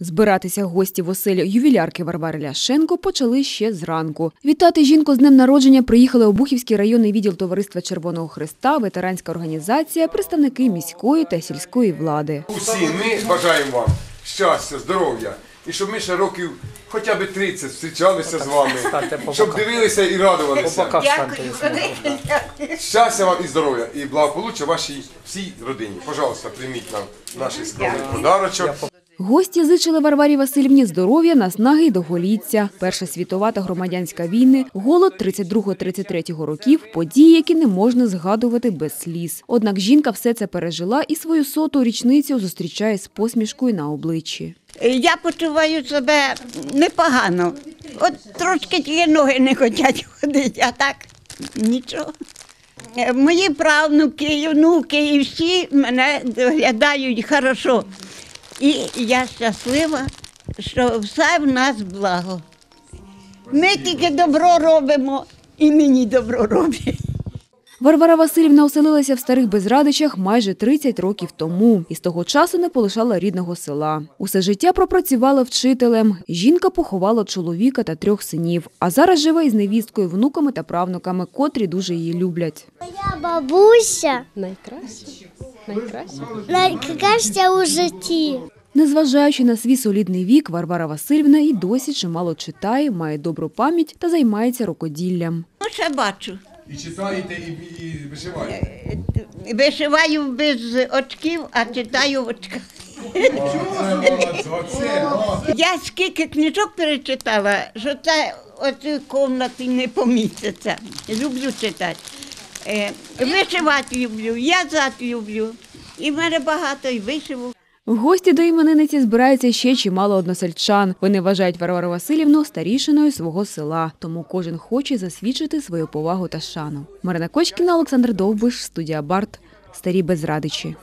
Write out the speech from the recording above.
Збиратися гості в оселю ювілярки Варвари Ляшенко почали ще зранку. Вітати жінку з днем народження приїхали Обухівський районний відділ Товариства Червоного Христа, ветеранська організація, представники міської та сільської влади. Усі ми бажаємо вам щастя, здоров'я. І щоб ми ще років хоча б 30 зустрічалися з вами, щоб дивилися і радувалися. Щастя вам і здоров'я, і благополуччя вашій всій родині. Пожалуйста, прийміть нам наш скромний подарочок. Гості зичили Варварі Васильівні здоров'я, наснаги й довголіття. Перша світова та громадянська війни, голод 32-33 років, події, які не можна згадувати без сліз. Однак жінка все це пережила і свою соту річницю зустрічає з посмішкою на обличчі. Я почуваю себе непогано. От трошки ті ноги не хочуть ходити, а так нічого. Мої правнуки, внуки і всі мене доглядають хорошо. І я щаслива, що все в нас благо. Ми тільки добро робимо, і мені добро роблять. Варвара Васильівна оселилася в старих безрадичах майже 30 років тому і з того часу не полишала рідного села. Усе життя пропрацювала вчителем. Жінка поховала чоловіка та трьох синів, а зараз живе із невісткою, внуками та правнуками, котрі дуже її люблять. Моя бабуся Найкраще. Найкраще. у житті. Незважаючи на свій солідний вік, Варвара Васильівна і досі чимало читає, має добру пам'ять та займається рукоділлям. Ну, ще бачу. І читаєте, і, і вишиваєте. Вишиваю без очків, а читаю в очках. Я скільки книжок перечитала, що це оці кімнати не поміститься. Люблю читати. Е, вишивати люблю, в'язати люблю. І в мене багато і вишиву. В гості до іменинниці збираються ще чимало односельчан. Вони вважають Варвару Васильівну старішиною свого села, тому кожен хоче засвідчити свою повагу та шану. Марина Кочкіна, Олександр Довбиш, студія Барт, Старі Безрадичі.